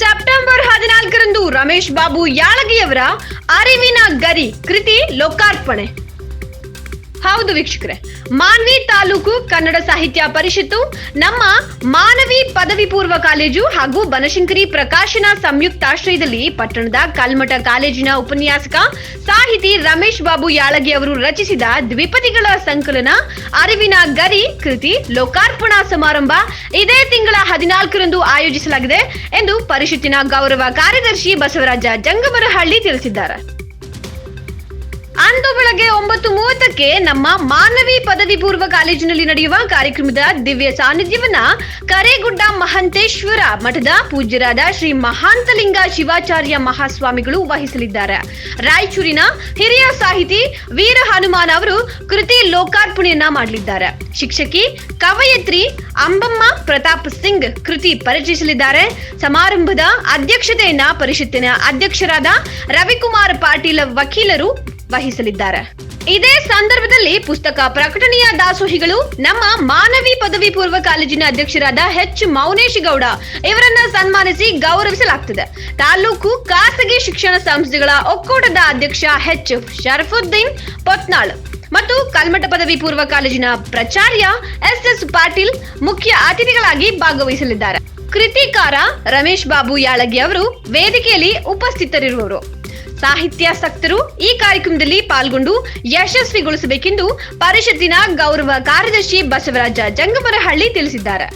September ಹದಿನಾಲ್ಕರಂದು ರಮೇಶ್ ಬಾಬು ಯಾಳಗಿಯವರ ಅರಿವಿನ ಗರಿ ಕೃತಿ ಲೋಕಾರ್ಪಣೆ. ಹೌದು ವೀಕ್ಷಕರೇ. ಮಾನ್ವಿ ತಾಲೂಕು ಕನ್ನಡ ಸಾಹಿತ್ಯ ಪರಿಷತ್ತು, ನಮ್ಮ ಮಾನವಿ ಪದವಿ ಪೂರ್ವ ಕಾಲೇಜು ಹಾಗೂ ಬನಶಂಕರಿ ಪ್ರಕಾಶನ ಸಂಯುಕ್ತಾಶ್ರಯದಲ್ಲಿ ಪಟ್ಟಣದ ಕಲ್ಮಠ ಕಾಲೇಜಿನ ಉಪನ್ಯಾಸಕ ಸಾಹಿತಿ ರಮೇಶ್ ಬಾಬು ಯಾಳಗಿ ಅವರು ರಚಿಸಿದ ದ್ವಿಪದಿಗಳ ಸಂಕಲನ ಅರಿವಿನ ಗರಿ ಕೃತಿ ಲೋಕಾರ್ಪಣಾ ಸಮಾರಂಭ ಇದೇ ತಿಂಗಳ ಹದಿನಾಲ್ಕರಂದು ಆಯೋಜಿಸಲಾಗಿದೆ ಎಂದು ಪರಿಷತ್ತಿನ ಗೌರವ ಕಾರ್ಯದರ್ಶಿ ಬಸವರಾಜ ಜಂಗಮರಹಳ್ಳಿ ತಿಳಿಸಿದ್ದಾರೆ. ಅಂದು ಬೆಳಗ್ಗೆ ಒಂಬತ್ತು ಮೂವತ್ತಕ್ಕೆ ನಮ್ಮ ಮಾನವಿ ಪದವಿ ಪೂರ್ವ ಕಾಲೇಜಿನಲ್ಲಿ ನಡೆಯುವ ಕಾರ್ಯಕ್ರಮದ ದಿವ್ಯ ಸಾನ್ನಿಧ್ಯವನ್ನ ಕರೇಗುಡ್ಡ ಮಹಂತೇಶ್ವರ ಮಠದ ಪೂಜ್ಯರಾದ ಶ್ರೀ ಮಹಾಂತಲಿಂಗ ಶಿವಾಚಾರ್ಯ ಮಹಾಸ್ವಾಮಿಗಳು ವಹಿಸಲಿದ್ದಾರೆ. ರಾಯಚೂರಿನ ಹಿರಿಯ ಸಾಹಿತಿ ವೀರ ಹನುಮಾನ್ ಅವರು ಕೃತಿ ಲೋಕಾರ್ಪಣೆಯನ್ನ ಮಾಡಲಿದ್ದಾರೆ. ಶಿಕ್ಷಕಿ ಕವಯತ್ರಿ ಅಂಬಮ್ಮ ಪ್ರತಾಪ್ ಸಿಂಗ್ ಕೃತಿ ಪರಿಚಯಿಸಲಿದ್ದಾರೆ. ಸಮಾರಂಭದ ಅಧ್ಯಕ್ಷತೆಯನ್ನ ಪರಿಷತ್ತಿನ ಅಧ್ಯಕ್ಷರಾದ ರವಿಕುಮಾರ್ ಪಾಟೀಲ್ ವಕೀಲರು ವಹಿಸಲಿದ್ದಾರೆ. ಇದೇ ಸಂದರ್ಭದಲ್ಲಿ ಪುಸ್ತಕ ಪ್ರಕಟಣೆಯ ದಾಸೋಹಿಗಳು ನಮ್ಮ ಮಾನವಿ ಪದವಿ ಪೂರ್ವ ಕಾಲೇಜಿನ ಅಧ್ಯಕ್ಷರಾದ ಎಚ್ ಮೌನೇಶ್ ಗೌಡ ಇವರನ್ನ ಸನ್ಮಾನಿಸಿ ಗೌರವಿಸಲಾಗುತ್ತದೆ ತಾಲೂಕು ಖಾಸಗಿ ಶಿಕ್ಷಣ ಸಂಸ್ಥೆಗಳ ಒಕ್ಕೂಟದ ಅಧ್ಯಕ್ಷ ಎಚ್ ಶರಫುದ್ದೀನ್ ಪೊತ್ನಾಳ್ ಮತ್ತು ಕಲ್ಮಠ ಪದವಿ ಪೂರ್ವ ಕಾಲೇಜಿನ ಪ್ರಾಚಾರ್ಯ ಎಸ್ ಎಸ್ ಪಾಟೀಲ್ ಮುಖ್ಯ ಅತಿಥಿಗಳಾಗಿ ಭಾಗವಹಿಸಲಿದ್ದಾರೆ. ಕೃತಿಕಾರ ರಮೇಶ್ ಬಾಬು ಯಾಳಗಿ ಅವರು ವೇದಿಕೆಯಲ್ಲಿ ಉಪಸ್ಥಿತರಿರುವರು. ಸಾಹಿತ್ಯಾಸಕ್ತರು ಈ ಕಾರ್ಯಕ್ರಮದಲ್ಲಿ ಪಾಲ್ಗೊಂಡು ಯಶಸ್ವಿಗೊಳಿಸಬೇಕೆಂದು ಪರಿಷತ್ತಿನ ಗೌರವ ಕಾರ್ಯದರ್ಶಿ ಬಸವರಾಜ ಜಂಗಮರಹಳ್ಳಿ ತಿಳಿಸಿದ್ದಾರೆ.